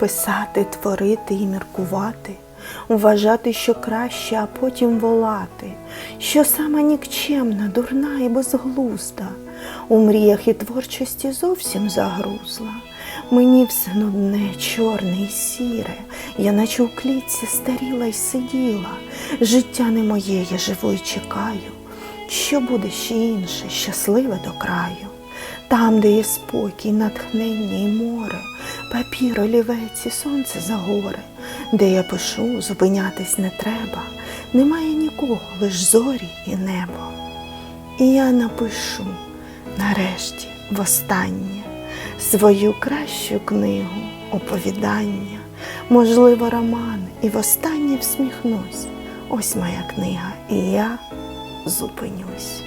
писати, творити і міркувати, вважати, що краще, а потім волати, що сама нікчемна, дурна і безглузда, у мріях і творчості зовсім загрузла. Мені все нудне, чорне і сіре, я наче у клітці старіла й сиділа. Життя не моє, я живу й чекаю, що буде ще інше, щасливе до краю. Там, де є спокій, натхнення і море, папір, олівець і сонце за гори, де я пишу, зупинятись не треба, немає нікого, лиш зорі і небо. І я напишу нарешті востаннє свою кращу книгу, оповідання, можливо, роман, і востаннє всміхнусь. Ось моя книга, і я зупинюсь.